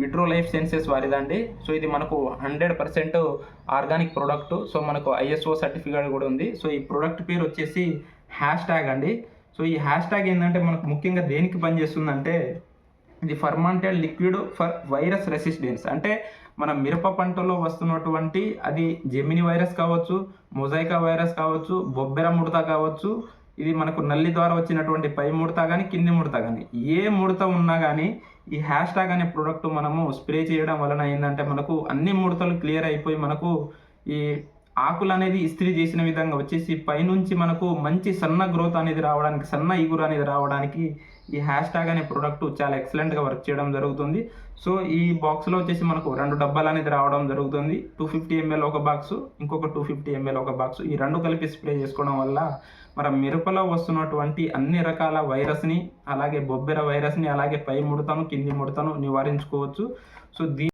Vitro Life Sciences వారిదండి. So ఇది మనకు hundred percent organic product. So మనకు ఐఎస్ఓ సర్టిఫికేట్ కూడా ఉంది. సో ఈ ప్రోడక్ట్ పేరు వచ్చేసి హ్యాష్ ట్యాగ్ అండి. సో ఈ హ్యాష్ ట్యాగ్ ఏంటంటే మనకు ముఖ్యంగా దేనికి పనిచేస్తుందంటే ఇది fermented liquid for virus resistance. అంటే మన మిరప పంటలో వస్తున్నటువంటి అది జెమిని వైరస్ కావచ్చు మొజైకా వైరస్ కావచ్చు బొబ్బెర ముడత కావచ్చు ఇది మనకు నల్లి ద్వారా వచ్చినటువంటి పై ముడత కానీ కింది ముడత కానీ ఏ ముడత ఉన్నా కానీ ఈ హ్యాష్ ట్యాగ్ అనే ప్రోడక్ట్ మనము స్ప్రే చేయడం వలన ఏంటంటే మనకు అన్ని ముడతలు క్లియర్ అయిపోయి మనకు ఈ ఆకులు అనేది ఇస్త్రీ చేసిన విధంగా వచ్చేసి పైనుంచి మనకు మంచి సన్న గ్రోత్ అనేది రావడానికి సన్న ఈగురు అనేది రావడానికి ఈ హ్యాష్ ట్యాగ్ అనే ప్రోడక్ట్ చాలా ఎక్సలెంట్గా వర్క్ చేయడం జరుగుతుంది. సో ఈ బాక్స్లో వచ్చేసి మనకు రెండు డబ్బాలు అనేది రావడం జరుగుతుంది. టూ ఫిఫ్టీ ఎంఎల్ ఒక బాక్స్ ఇంకొక టూ ఫిఫ్టీ ఎంఎల్ ఒక బాక్స్ ఈ రెండు కలిపి స్ప్రే చేసుకోవడం వల్ల మన మిరపలో వస్తున్నటువంటి అన్ని రకాల వైరస్ని అలాగే బొబ్బెర వైరస్ని అలాగే పై ముడతను కింది ముడతను నివారించుకోవచ్చు. సో దీ